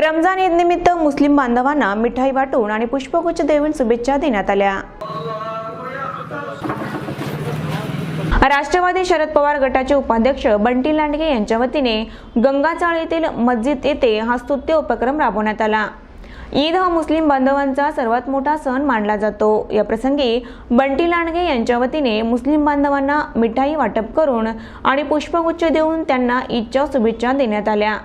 रमजान ईद निमित्त मुस्लिम बांधवांना मिठाई वाटून आणि पुष्पगुच्छ देऊन शुभेच्छा देण्यात आल्या. राष्ट्रवादी शरद पवार गटाचे उपाध्यक्ष बंटी लांडगे यांच्या वतीने गंगाचाळ येथील मस्जिद येथे हा स्तुत्य उपक्रम राबवण्यात आला. ईद हा मुस्लिम बांधवांचा सर्वात मोठा सण मानला जातो. या प्रसंगी बंटी लांडगे यांच्या वतीने मुस्लिम बांधवांना मिठाई वाटप करून आणि पुष्पगुच्छ देऊन त्यांना ईदच्या शुभेच्छा देण्यात आल्या.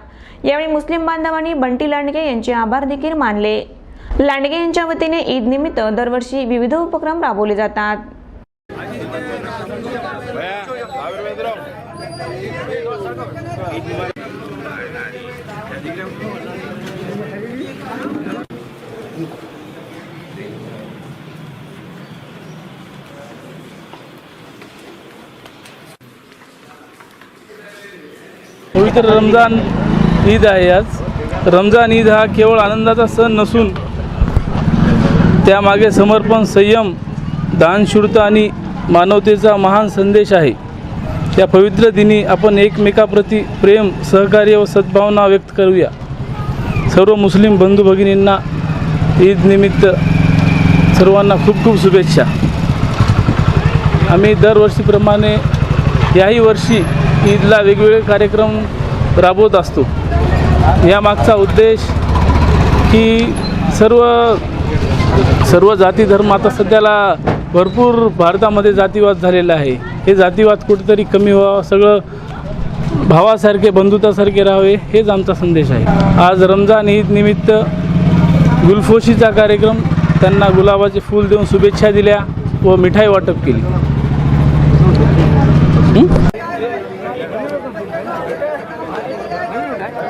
यावेळी मुस्लिम बांधवांनी बंटी लांडगे यांचे आभार देखील मानले. लांडगे यांच्या वतीने ईद निमित्त दरवर्षी विविध उपक्रम राबवले जातात. पवित्र रमजान ईद आहे आज. रमजान ईद हा केवळ आनंदाचा सण नसून त्यामागे समर्पण संयम दानशूरता आणि मानवतेचा महान संदेश आहे. या पवित्र दिनी आपण एकमेकाप्रती प्रेम सहकार्य व सद्भावना व्यक्त करूया. सर्व मुस्लिम बंधू भगिनींना ईदनिमित्त सर्वांना खूप खूप शुभेच्छा. आम्ही दरवर्षीप्रमाणे याही वर्षी ईदला वेगवेगळे कार्यक्रम राबवत असतो. यामागचा उद्देश की सर्व सर्व जाती धर्म आता सध्याला भरपूर भारतामध्ये जातीवाद झालेला आहे. हे जातीवाद कुठेतरी कमी व्हावं सगळं भावासारखे बंधुतासारखे राहावे हेच आमचा संदेश आहे. आज रमजान ईद निमित्त गुलफोशीचा कार्यक्रम त्यांना गुलाबाचे फूल देऊन शुभेच्छा दिल्या व मिठाई वाटप केली.